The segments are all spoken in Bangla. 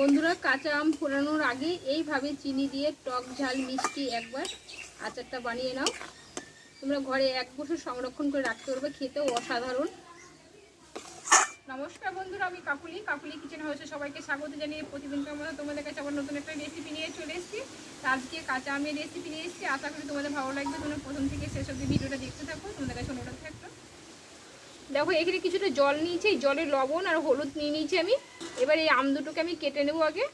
বন্ধুরা কাঁচা আম ফোড়ানোর আগে এইভাবে চিনি দিয়ে টক ঝাল মিষ্টি একবার আচারটা বানিয়ে নাও। তোমরা ঘরে এক বছর সংরক্ষণ করে রাখতে পারবে, খেতেও অসাধারণ। নমস্কার বন্ধুরা, আমি কাকুলি। কাকুলি কিচেন হাউসে সবাইকে স্বাগত জানিয়ে প্রতিদিনকার মতো তোমাদের কাছে আবার নতুন একটা রেসিপি নিয়ে চলে এসেছি। আজকে কাঁচা আমের রেসিপি নিয়ে এসেছি। আশা করি তোমাদের ভালো লাগবে। তোমরা প্রথম থেকে শেষ অব্দি ভিডিওটা দেখতে থাকো। তোমাদের কাছে দেখো, এখানে কিছুটা জল নিয়েছি জলে লবণ আর হলুদ নিয়ে নিয়েছি আমি। এবার এই আম দুটোকে আমি কেটে নেব আগে।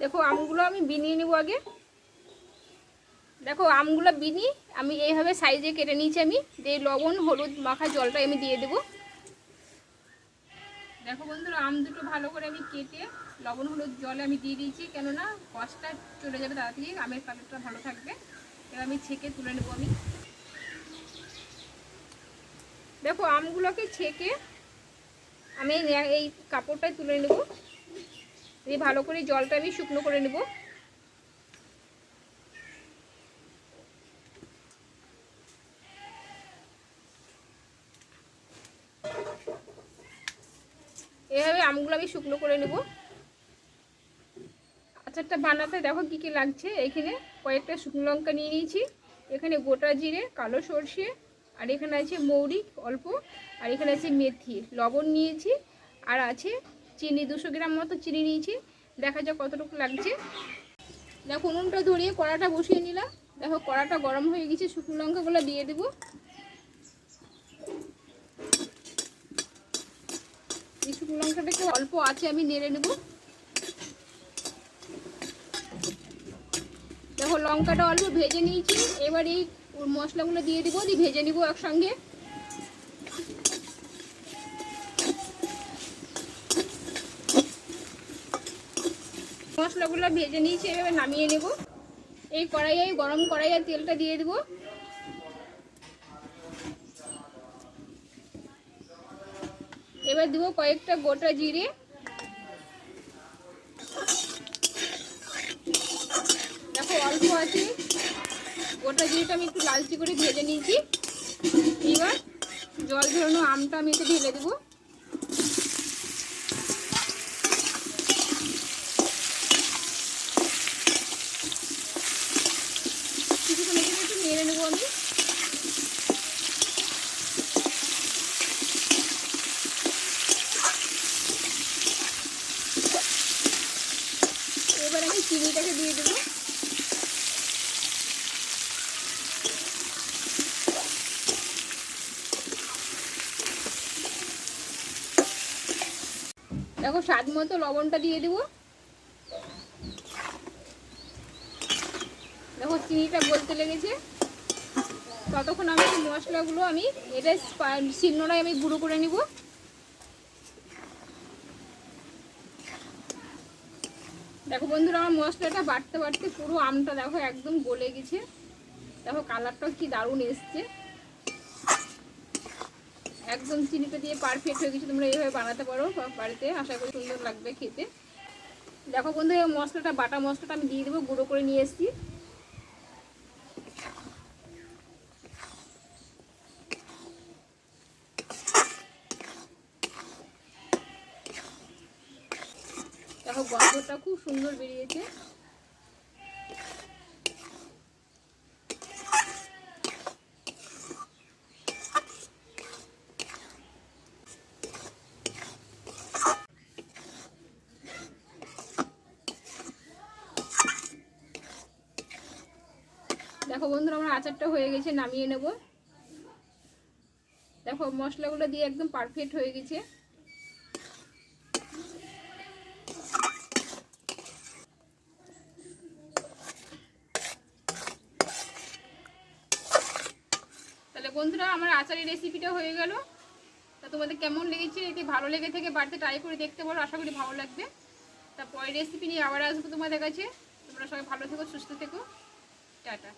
দেখো, আমগুলো আমি বিনিয়ে নেব আগে। দেখো, আমগুলো বিনি, আমি এইভাবে সাইজে কেটে নিয়েছি আমি। দিয়ে লবণ, হলুদ মাখা জলটা আমি দিয়ে দেবো। দেখো বন্ধুরা, আম দুটো ভালো করে আমি কেটে লবণ, হলুদ, জলে আমি দিয়ে দিয়েছি। কেননা কষটা চলে যাবে তাড়াতাড়ি, আমের কালারটা ভালো থাকবে। এবার আমি ছেঁকে তুলে নেব আমি। দেখো, আমগুলোকে ছেঁকে আমি এই কাপড়টাই তুলে নেব। এই ভালো করে জলটা আমি শুকনো করে নেব। এভাবে আমগুলো আমি শুকনো করে নেব। আচারটা বানাতে দেখো কী কী লাগছে। এখানে কয়েকটা শুকনো লঙ্কা নিয়ে নিয়েছি। এখানে গোটা জিরে, কালো সর্ষে আর এখানে আছে মৌরি অল্প। আর এখানে আছে মেথি। লবণ নিয়েছি। আর আছে চিনি, দুশো গ্রাম মতো চিনি নিয়েছি। দেখা যাক কতটুকু লাগছে। দেখো, উনুনটা ধরিয়ে কড়াটা বসিয়ে নিলাম। দেখো, কড়াটা গরম হয়ে গেছে। শুকনো লঙ্কাগুলো দিয়ে দেবো। এই শুকনো লঙ্কাটাকে অল্প আছে, আমি নেড়ে নেব। দেখো, লঙ্কাটা অল্প ভেজে নিয়েছি। এবার এই মশলাগুলো দিয়ে দিব, দিয়ে ভেজে নিব একসঙ্গে। মশলাগুলো ভেজে নিয়েছি, এভাবে নামিয়ে নেব। এই কড়াইয়ে গরম কড়াইয়ে তেলটা দিয়ে দেব। এবার দেবো কয়েকটা গোটা জিরে। দেখো অল্প আছে। গোটা জিরেটা আমি একটু লালচি করে ভেজে নিয়েছি। এবার জল ঝরানো আমটা আমি এতে ঢেলে দেবো। একটু নেব আমি। এবার আমি চিনিটাকে দিয়ে দেবো। দেখো, স্বাদ মতো লবণটা দিয়ে দেবো। দেখো, চিনিটা বলতে লেগেছে। ততক্ষণ আমি মশলাগুলো আমি, এটা শিলনোড়ায় আমি গুঁড়ো করে নিব। দেখো বন্ধুরা, আমার মশলাটা বাড়তে বাড়তে পুরো আমটা দেখো একদম গলে গেছে। দেখো, কালারটাও কি দারুণ এসছে। একদম চিনিটা দিয়ে পারফেক্ট হয়ে গেছে, তোমরা এইভাবে বানাতে পারো বাড়িতে, আশা করি সুন্দর লাগবে খেতে। দেখো বন্ধু এই মশলাটা, বাটা মশলাটা আমি দিয়ে দেবো, গুঁড়ো করে নিয়ে এসেছি। দেখো গন্ধটা খুব সুন্দর বেরিয়েছে। দেখো বন্ধুরা, আমার আচারটা হয়ে গেছে, নামিয়ে নেব। দেখো, মশলাগুলো দিয়ে একদম পারফেক্ট হয়ে গেছে। তাহলে বন্ধুরা, আমার আচারের রেসিপিটা হয়ে গেল। তা তোমাদের কেমন লেগেছে? যদি ভালো লেগে থেকে, বাড়িতে ট্রাই করে দেখতে পারো, আশা করি ভালো লাগবে। তা পরের রেসিপি নিয়ে আবার আসব তোমাদের কাছে। তোমরা সবাই ভালো থেকো, সুস্থ থেকো। টাটা।